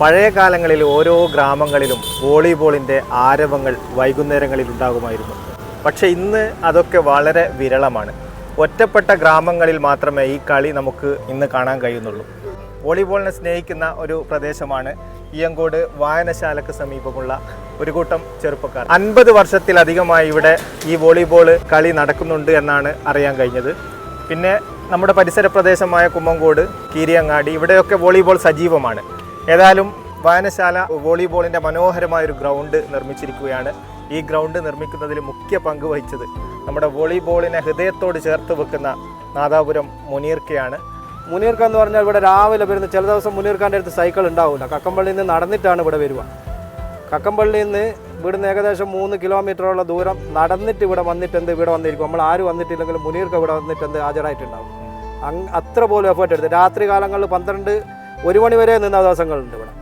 പഴയ കാലങ്ങളിൽ ഓരോ ഗ്രാമങ്ങളിലും വോളിബോളിന്റെ ആരവങ്ങൾ വൈകുന്നേരങ്ങളിൽ ഉണ്ടാകുമായിരുന്നു പക്ഷേ ഇന്ന് അതൊക്കെ വളരെ വിരളമാണ്. ഒറ്റപ്പെട്ട ഗ്രാമങ്ങളിൽ മാത്രമേ ഈ കളി നമുക്ക് ഇന്ന് കാണാൻ കഴിയുന്നുള്ളൂ. വോളിബോളിനെ സ്നേഹിക്കുന്ന ഒരു പ്രദേശമാണ് ഇയങ്കോട് വായനശാലക്ക് സമീപമുള്ള ഒരു കൂട്ടം ചെറുപ്പക്കാർ. അൻപത് വർഷത്തിലധികമായി ഇവിടെ ഈ വോളിബോൾ കളി നടക്കുന്നുണ്ട് എന്നാണ് അറിയാൻ കഴിഞ്ഞത്. പിന്നെ നമ്മുടെ പരിസര പ്രദേശമായ കുമ്മങ്കോട് കീരിയങ്ങാടി ഇവിടെയൊക്കെ വോളിബോൾ സജീവമാണ്. ഏതായാലും വായനശാല വോളിബോളിന്റെ മനോഹരമായ ഒരു ഗ്രൗണ്ട് നിർമ്മിച്ചിരിക്കുകയാണ്. ഈ ഗ്രൗണ്ട് നിർമ്മിക്കുന്നതിൽ മുഖ്യ പങ്ക് വഹിച്ചത് നമ്മുടെ വോളിബോളിനെ ഹൃദയത്തോട് ചേർത്ത് വെക്കുന്ന നാദാപുരം മുനീർക്കയാണ്. മുനീർക്ക എന്ന് പറഞ്ഞാൽ ഇവിടെ രാവിലെ വരുന്ന ചില ദിവസം മുനീർക്കാന്റെ അടുത്ത് സൈക്കിൾ ഉണ്ടാവില്ല കക്കമ്പള്ളിയിൽ നിന്ന് നടന്നിട്ടാണ് ഇവിടെ വരിക. കക്കമ്പള്ളിയിൽ നിന്ന് ഇവിടുന്ന് ഏകദേശം മൂന്ന് കിലോമീറ്ററോളം ദൂരം നടന്നിട്ട് ഇവിടെ വന്നിട്ട് എന്ത് ഇവിടെ വന്നിരിക്കും. നമ്മൾ ആരും വന്നിട്ടില്ലെങ്കിലും മുനീർക്ക ഇവിടെ വന്നിട്ട് എന്ത് ഹാജരായിട്ടുണ്ടാവും. അങ് അത്ര പോലും എഫേർട്ട് എടുത്ത്. രാത്രി കാലങ്ങളിൽ പന്ത്രണ്ട് ഒരു മണിവരെ നിന്ന ദിവസങ്ങളുണ്ട് ഇവിടെ.